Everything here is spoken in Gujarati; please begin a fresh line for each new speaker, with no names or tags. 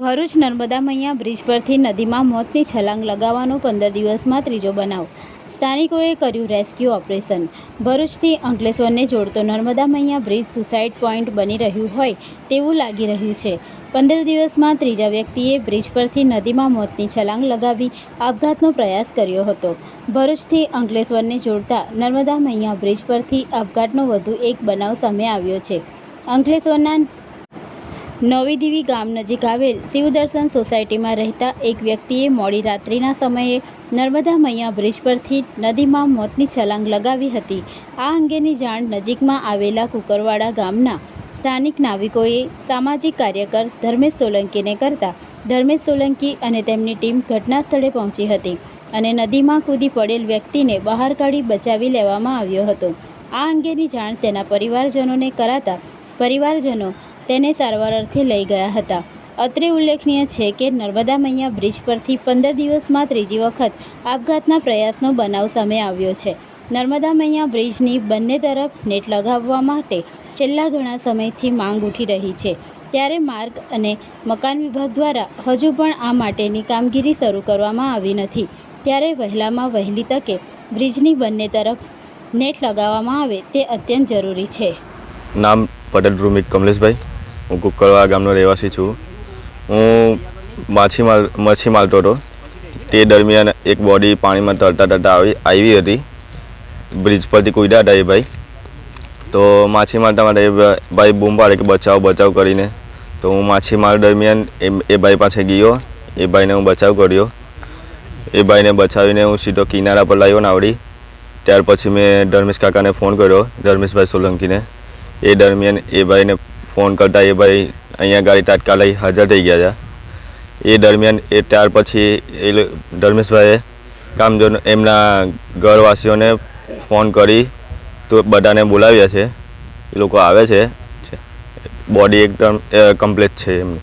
ભરૂચ નર્મદા મૈયા બ્રિજ પરથી નદીમાં મોતની છલાંગ લગાવવાનો પંદર દિવસમાં ત્રીજો બનાવ. સ્થાનિકોએ કર્યું રેસ્ક્યુ ઓપરેશન. ભરૂચથી અંકલેશ્વરને જોડતો નર્મદા મૈયા બ્રિજ સુસાઇડ પોઈન્ટ બની રહ્યું હોય તેવું લાગી રહ્યું છે. પંદર દિવસમાં ત્રીજા વ્યક્તિએ બ્રિજ પરથી નદીમાં મોતની છલાંગ લગાવી આપઘાતનો પ્રયાસ કર્યો હતો. ભરૂચથી અંકલેશ્વરને જોડતા નર્મદા મૈયા બ્રિજ પરથી આપઘાતનો વધુ એક બનાવ સામે આવ્યો છે. અંકલેશ્વરના નવી દેવી ગામ નજીક આવેલ શિવદર્શન સોસાયટીમાં રહેતા એક વ્યક્તિએ મોડી રાત્રિના સમયે નર્મદા મૈયા બ્રિજ પરથી નદીમાં મોતની છલાંગ લગાવી હતી. આ અંગેની જાણ નજીકમાં આવેલા કુકરવાડા ગામના સ્થાનિક નાવિકોએ સામાજિક કાર્યકર ધર્મેશ સોલંકીને કરતા ધર્મેશ સોલંકી અને તેમની ટીમ ઘટના સ્થળે પહોંચી હતી અને નદીમાં કૂદી પડેલ વ્યક્તિને બહાર કાઢી બચાવી લેવામાં આવ્યો હતો. આ અંગેની જાણ તેના પરિવારજનોને કરાતા પરિવારજનો તેને સારવાર અર્થે લઈ ગયા હતા. અત્રે ઉલ્લેખનીય છે કે નર્મદા મૈયા બ્રિજ પરથી પંદર દિવસમાં ત્રીજી વખત આપઘાતના પ્રયાસનો બનાવ સામે આવ્યો છે. નર્મદા મૈયા બ્રિજની બંને તરફ નેટ લગાવવા માટે છેલ્લા ઘણા સમયથી માંગ ઉઠી રહી છે. ત્યારે માર્ગ અને મકાન વિભાગ દ્વારા હજુ પણ આ માટેની કામગીરી શરૂ કરવામાં આવી નથી. ત્યારે વહેલામાં વહેલી તકે બ્રિજની બંને તરફ નેટ લગાવવામાં આવે તે અત્યંત જરૂરી છે.
નામ પટેલ રૂમિક કમલેશભાઈ. હું કુકરવા ગામનો રહેવાસી છું. હું માછીમાર મચ્છી મારતો હતો તે દરમિયાન એક બોડી પાણીમાં તરતા તરતા આવી આવી હતી. બ્રિજ પરથી કૂદ્યા હતા એ ભાઈ. તો માછી મારતા માટે એ ભાઈ બૂમ પાડે કે બચાવ બચાવ કરીને. તો હું માછીમાર દરમિયાન એ એ ભાઈ પાસે ગયો. એ ભાઈને હું બચાવ કર્યો. એ ભાઈને બચાવીને હું સીધો કિનારા પર લાવ્યો નાવડી ત્યાર પછી મેં ધર્મેશ કાકાને ફોન કર્યો. ધર્મેશભાઈ સોલંકીને. એ દરમિયાન એ ભાઈને ફોન કરતા એ ભાઈ અહીંયા ગાડી તાત્કાલિક હાજર થઈ ગયા હતા. એ દરમિયાન એ ત્યાર પછી એ ધર્મેશભાઈએ કામજો એમના ઘરવાસીઓને ફોન કરી તો બધાને બોલાવ્યા છે. એ લોકો આવે છે. બોડી એકદમ કમ્પ્લીટ છે એમની.